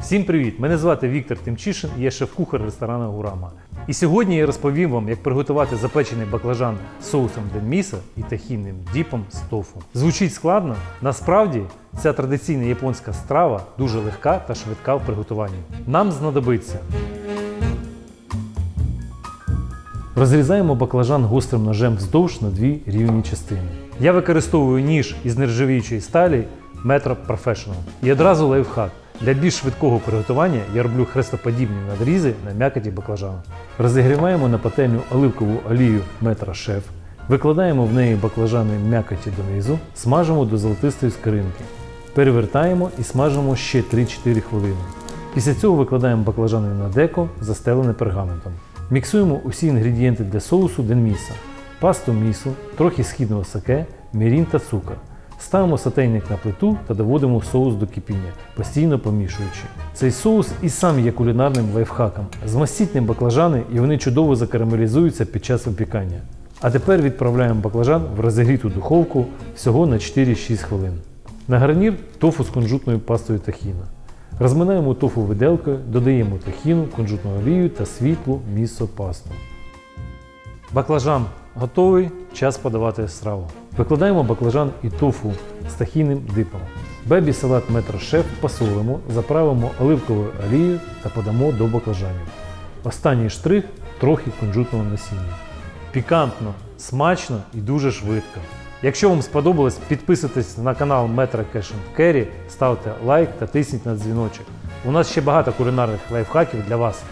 Всім привіт! Мене звати Віктор Тимчишин я шеф-кухар ресторану Гурама. І сьогодні я розповім вам, як приготувати запечений баклажан з соусом денміса і тахінним діпом з тофу. Звучить складно? Насправді ця традиційна японська страва дуже легка та швидка в приготуванні. Нам знадобиться Розрізаємо баклажан гострим ножем вздовж на дві рівні частини. Я використовую ніж із нержавіючої сталі Metro Professional. І одразу лайфхак. Для більш швидкого приготування я роблю хрестоподібні надрізи на м'якоті баклажану. Розігріваємо на пательню оливкову олію Metro Chef, викладаємо в неї баклажани м'якоті донизу, смажимо до золотистої скоринки. Перевертаємо і смажимо ще 3-4 хвилини. Після цього викладаємо баклажани на деко, застелене пергаментом. Міксуємо усі інгредієнти для соусу денміса, пасту місу, трохи східного саке, мірін та цукор. Ставимо сотейник на плиту та доводимо соус до кипіння, постійно помішуючи. Цей соус і сам є кулінарним лайфхаком. Змастіть ним баклажани і вони чудово закарамелізуються під час випікання. А тепер відправляємо баклажан в розігріту духовку всього на 4-6 хвилин. На гарнір тофу з кунжутною пастою тахіна. Розминаємо тофу виделкою, додаємо тахіну, кунжутну олію та світлу місо пасту. Баклажан готовий, час подавати страву. Викладаємо баклажан і тофу з тахійним дипом. Бебі салат метро шеф посолимо, заправимо оливковою олією та подамо до баклажанів. Останній штрих трохи кунжутного насіння. Пікантно, смачно і дуже швидко. Якщо вам сподобалось, підписуйтесь на канал Metro Cash Carry, ставте лайк та тисніть на дзвіночок. У нас ще багато кулінарних лайфхаків для вас.